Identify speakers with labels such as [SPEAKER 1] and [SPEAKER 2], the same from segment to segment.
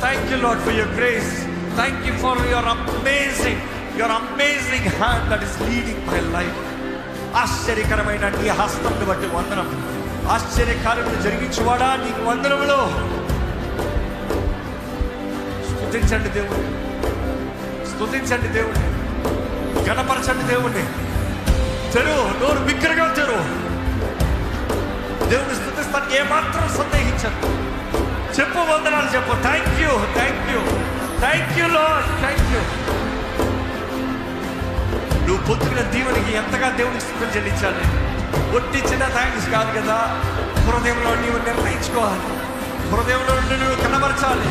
[SPEAKER 1] Thank you lord for your grace thank you for your amazing your amazing hand that is leading my life ఆశ్చర్యకరమైన నీ హస్తంను బట్టి వందనం. ఆశ్చర్యకార్యములు జరిగించువాడా నీకు వందనములో? స్తుతించండి దేవుడు స్తుతించండి దేవుడి గణపరచండి దేవుణ్ణి. తెరువు నోరు బిగ్గరగా తెరువు దేవుని స్థుతిస్తాను ఏమాత్రం సందేహించండి చెప్పు వందనాలు చెప్పు. Thank you thank you thank you లో థ్యాంక్ యూ నువ్వు పొద్దున దీవునికి ఎంతగా దేవునికి స్థితులు చెల్లించాలి? ఒట్టి చిన్న థ్యాంక్స్ కాదు కదా. హృదయంలో నీవు నిర్ణయించుకోవాలి. హృదయంలో నుండి నువ్వు కనబరచాలి.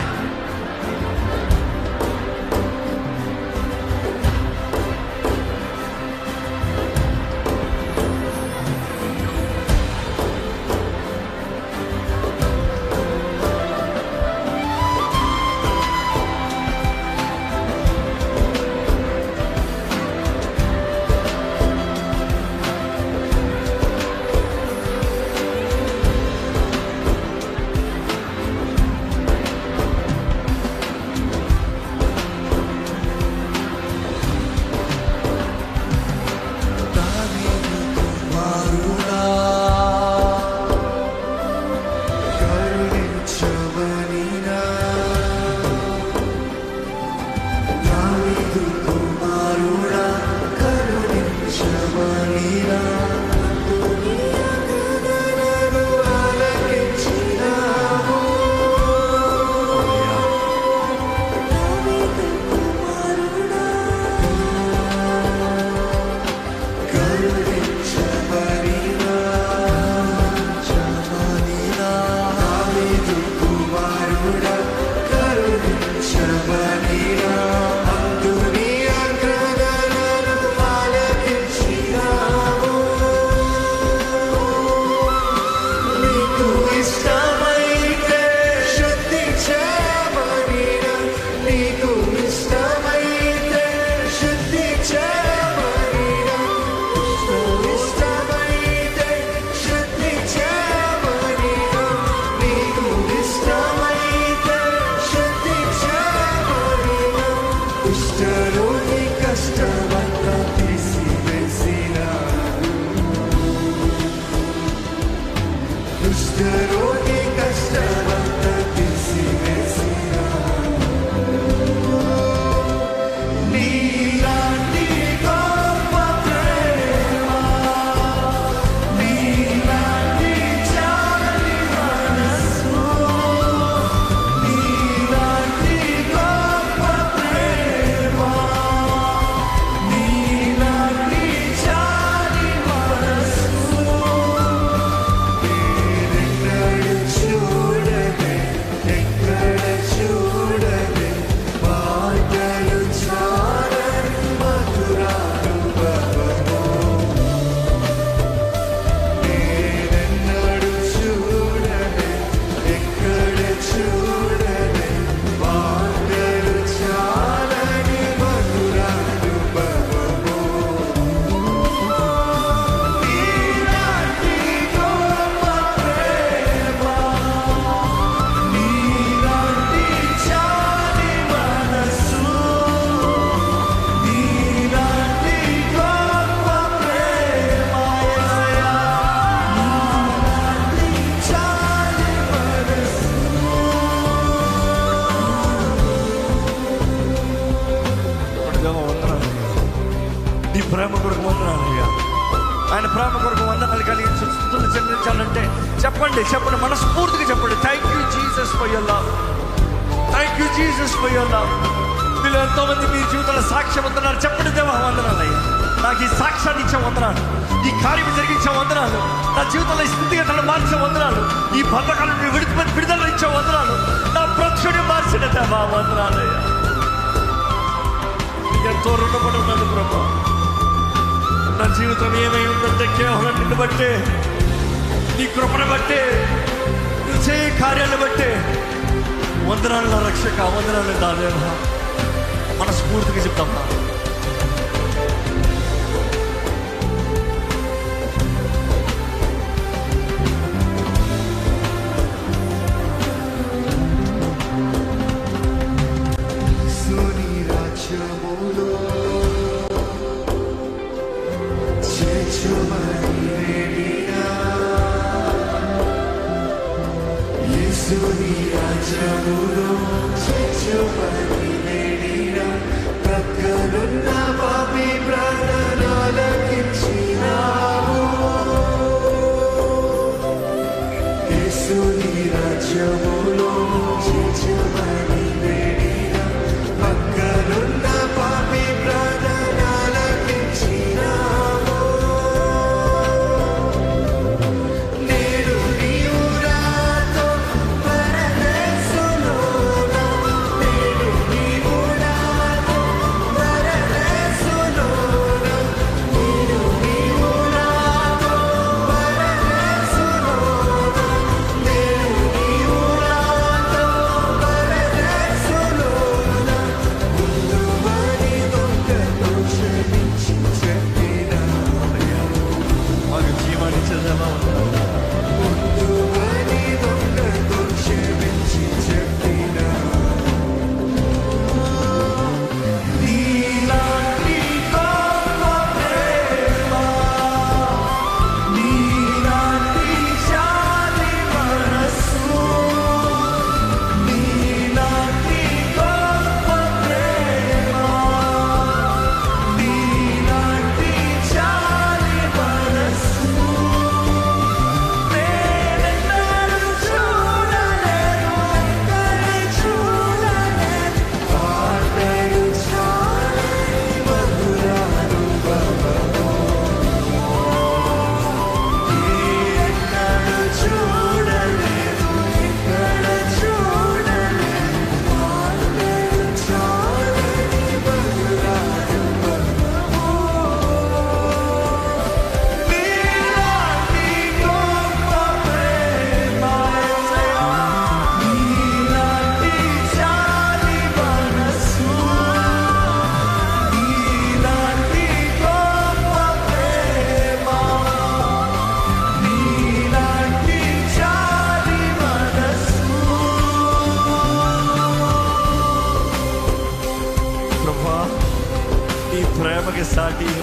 [SPEAKER 2] ప్రేమ
[SPEAKER 1] కొరకు వందనాలు అయ్యా. ఆయన ప్రేమ కొరకు వందనాలు కలిగి స్థుతులు చెల్లించాలంటే చెప్పండి చెప్పండి మనస్ఫూర్తిగా చెప్పండి. Thank you Jesus for your love thank you Jesus for your love మీరు ఎంతో మంది మీ జీవితంలో సాక్ష్యం వందనాలు చెప్పండి దేవా వందనాలు అయ్యా. నాకు ఈ సాక్ష్యాన్ని ఇచ్చే వందనాలు ఈ కార్యం జరిగించే వందనాలు నా జీవితంలో ఈ స్థితిగతులు మార్చే వందనాలు ఈ బంధకాలను మీరు విడిచి విడుదల ఇచ్చే వందనాలు నా ప్రక్షుని మార్చిన దేవా వందనాలయ్యా ఎంతో రుణపడి ఉన్నది ప్రభా. నా జీవితం ఏమై ఉందంటే కేవలం నిన్ను బట్టే నీ కృపను బట్టే నువ్వు చేయ కార్యాలను బట్టే. వందనాలు నా రక్షక వందనాలు దాదేవా. మనస్ఫూర్తిగా చెప్తామా Sabi